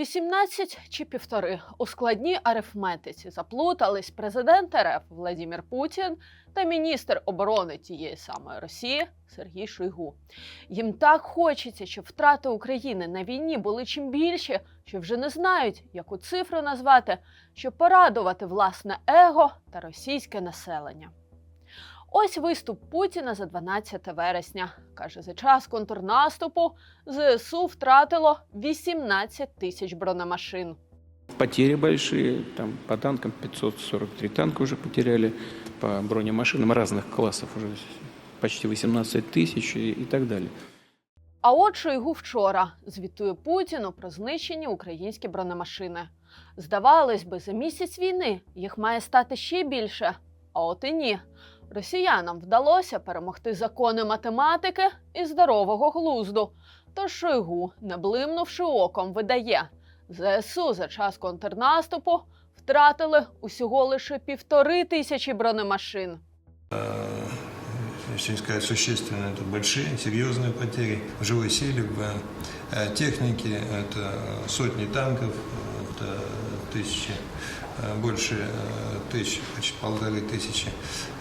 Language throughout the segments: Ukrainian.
18 чи півтори у складній арифметиці заплутались президент РФ Владимир Путін та міністр оборони тієї самої Росії Сергій Шойгу. Їм так хочеться, щоб втрати України на війні були чим більші, що вже не знають, яку цифру назвати, щоб порадувати власне его та російське населення. Ось виступ Путіна за 12 вересня. Каже, за час контрнаступу ЗСУ втратило 18 тисяч бронемашин. Потери большие, там по танкам 543 танка уже потеряли, по бронемашинам разных классов уже почти 18 тысяч и, и так далее. А от Шойгу вчора звітує Путіну про знищені українські бронемашини. Здавалось би, за місяць війни їх має стати ще більше. А от і ні. Росіянам вдалося перемогти закони математики і здорового глузду. Тож Шойгу, не блимнувши оком, видає, ЗСУ за час контрнаступу втратили усього лише півтори тисячі бронемашин. если не сказать существенно, это большие, серьезные потери в живой силе, в э, технике, это сотни танков, это тысячи, э, больше э, тысяч, почти полторы тысячи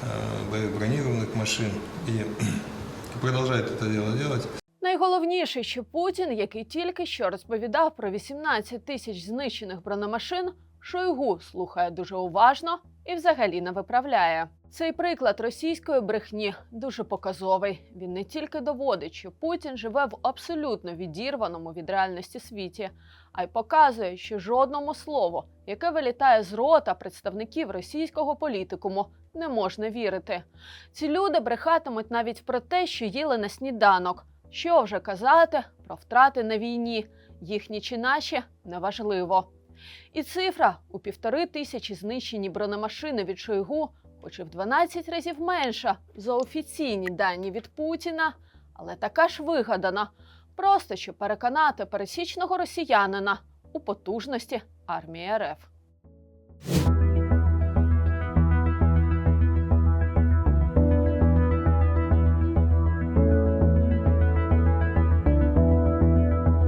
э, боевых бронированных машин. И продолжает это дело делать. Найголовніше, що Путін, який тільки що розповідав про 18 тисяч знищених бронемашин, Шойгу слухає дуже уважно і взагалі не виправляє. Цей приклад російської брехні дуже показовий. Він не тільки доводить, що Путін живе в абсолютно відірваному від реальності світі, а й показує, що жодному слову, яке вилітає з рота представників російського політикуму, не можна вірити. Ці люди брехатимуть навіть про те, що їли на сніданок. Що вже казати про втрати на війні, їхні чи наші неважливо. І цифра у півтори тисячі знищені бронемашини від Шойгу, хоч і в 12 разів менша за офіційні дані від Путіна, але така ж вигадана, просто щоб переконати пересічного росіянина у потужності армії РФ.